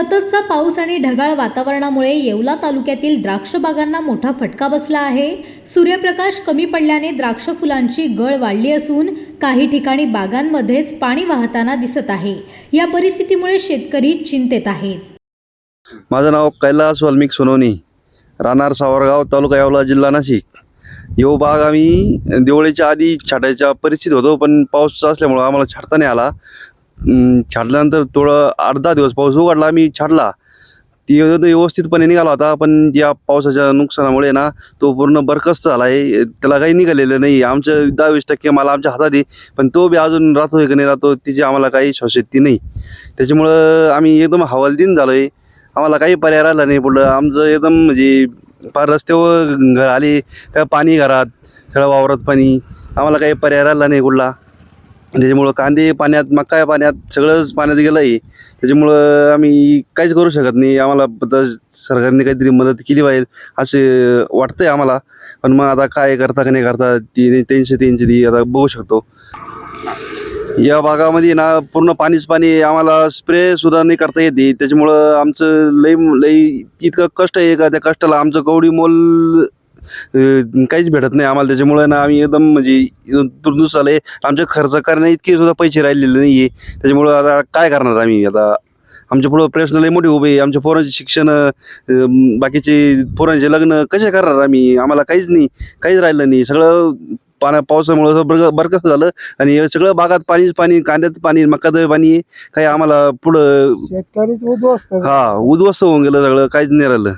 सततचा पाऊस आणि ढगाळ वातावरणामुळे येवला तालुक्यातील द्राक्ष बागांना मोठा फटका बसला आहे. सूर्यप्रकाश कमी पडल्याने द्राक्ष फुलांची गळ वाढली असून काही ठिकाणी बागांमध्येच पाणी वाहताना दिसत आहे. या परिस्थितीमुळे शेतकरी चिंतेत आहेत. माझं नाव कैलास वाल्मिक सोनवणी. राहणार सावरगाव तालुका यावला जिल्हा नाशिक. यो बाग आम्ही दिवाळीच्या आधी छाटायच्या परिस्थितीत होतो पण पाऊस असल्यामुळं आम्हाला छाटता नाही आला. छाटल्यानंतर थोडं आठ दहा दिवस पाऊस उघडला आम्ही छाटला. ती व्यवस्थितपणे निघाला होता पण या पावसाच्या नुकसानामुळे ना तो पूर्ण बरखस्त झाला. आहे त्याला काही निघालेलं नाही. आमचं दहावीस टक्के मला आमच्या हातात आहे पण तो बी अजून राहतोय की नाही राहतो तिची आम्हाला काही शोषित नाही. त्याच्यामुळं आम्ही एकदम हवालदिन झालो आहे आम्हाला काही पर्याय राहिला नाही पुढं. आमचं एकदम म्हणजे फार रस्त्यावर घर आले काय पाणी घरात सगळं वावरात पाणी. आम्हाला काही पर्याय राहिला नाही कुठला. त्याच्यामुळं कांदे पाण्यात मका पाण्यात सगळंच पाण्यात गेलं आहे त्याच्यामुळं आम्ही काहीच करू शकत नाही. आम्हाला सरकारने काहीतरी मदत केली पाहिजे असे वाटतंय आम्हाला. पण मग आता काय करता का नाही करता ती त्यांची त्यांची ती आता बघू शकतो. या भागामध्ये ना पूर्ण पाणीच पाणी आम्हाला स्प्रे सुद्धा नाही करता येते. त्याच्यामुळं आमचं लई लई इतकं कष्ट आहे का त्या कष्टाला आमचं गवडी मोल काहीच भेटत नाही आम्हाला. त्याच्यामुळे ना आम्ही एकदम म्हणजे एकदम तुरदुस आले आमचे खर्च करण्या इतके सुद्धा पैसे राहिलेले नाही आहे त्याच्यामुळं आता काय करणार आम्ही? आता आमच्या पुढं प्रश्न लई मोठे उभे आमच्या पोरांचे शिक्षण बाकीचे पोरांचे लग्न कसे करणार आम्ही? आम्हाला काहीच नाही काहीच राहिलं नाही. सगळं पाण्या पावसामुळं बरग बरकस झालं. आणि सगळं बागात पाणीच पाणी कांद्यात पाणी मकात पाणी काही आम्हाला पुढं हा उद्ध्वस्त होऊन गेलं सगळं. काहीच नाही राहिलं.